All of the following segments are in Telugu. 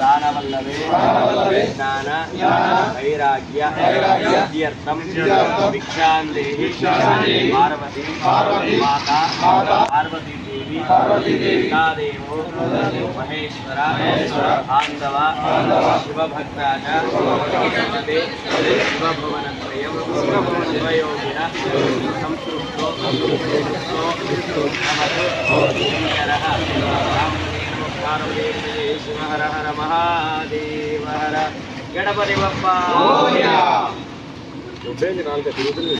ದಾನವಲ್ಲವೇ ಜ್ಞಾನ ವೈರಾಗ್ಯ ವಿದ್ಯರ್ಥಂ ಭಿಕ್ಷಾಂದೇಹಿ ಪಾರ್ವತಿ ಮಾತಾ ಪಾರ್ವತಿ ದೇವಿ ಪಿತಾದೇವೋ ಮಹೇಶ್ವರ ಬಾಂಧವ ಶಿವಭಕ್ತಾಜ ಶಿವಭವನತ್ರಯಂ ಶಿವಯೋಗಿನ ಸಂಸ್ಕೃತೋ ಸಂಸ್ಕೃತೋ ನಮಃ పార్వతీపరమేశ్వర హర హర మహాదేవ హర గణపతి బప్ప. నాలుగు తిరుగుతుంది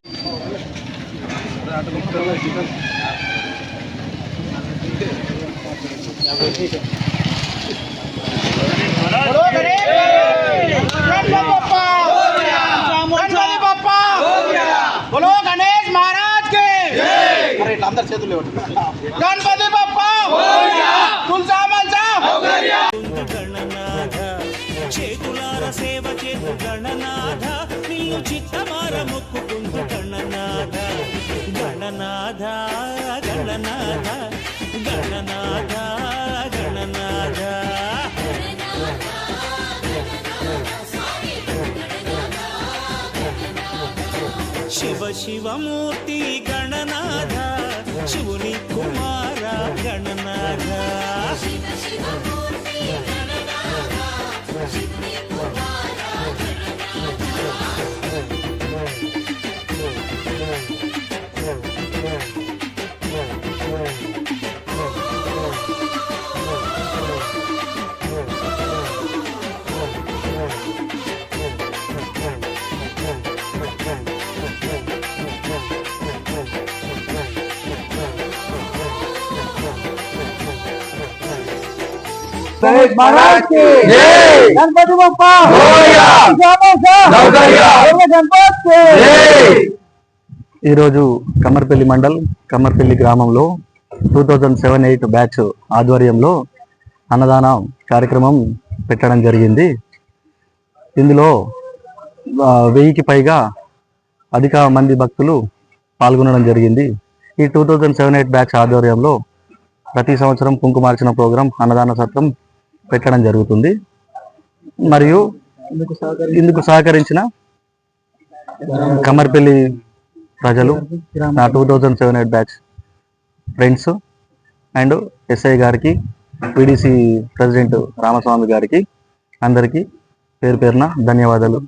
గణపతి బప్ప. తులసామ గణనాథ చేతులార సేవ చేతు గణనాథ నిన్ను చిత్తమార ముక్కుకుంటు గణనాథ గణనాథ గణనాథ గణనాథ గణనాథ శివ శివమూర్తి గణనాథ శివుని కుమార महाराज के गणपति बप्पा गणपति ఈరోజు కమ్మర్పల్లి మండల్ కమ్మర్పల్లి గ్రామంలో two thousand seven eight batch ఆధ్వర్యంలో అన్నదాన కార్యక్రమం పెట్టడం జరిగింది ఇందులో ఆ, వెయ్యికి పైగా అధిక మంది భక్తులు పాల్గొనడం జరిగింది ఈ two thousand seven eight batch ఆధ్వర్యంలో ప్రతి సంవత్సరం కుంకుమార్చన ప్రోగ్రాం అన్నదాన సత్రం పెట్టడం జరుగుతుంది. మరియు ఇందుకు సహకరించిన కమర్పల్లి ప్రజలు నా two thousand seven eight batch friends and SI గారికి పిడిసి ప్రెసిడెంట్ రామస్వామి గారికి అందరికీ పేరు పేరున ధన్యవాదాలు.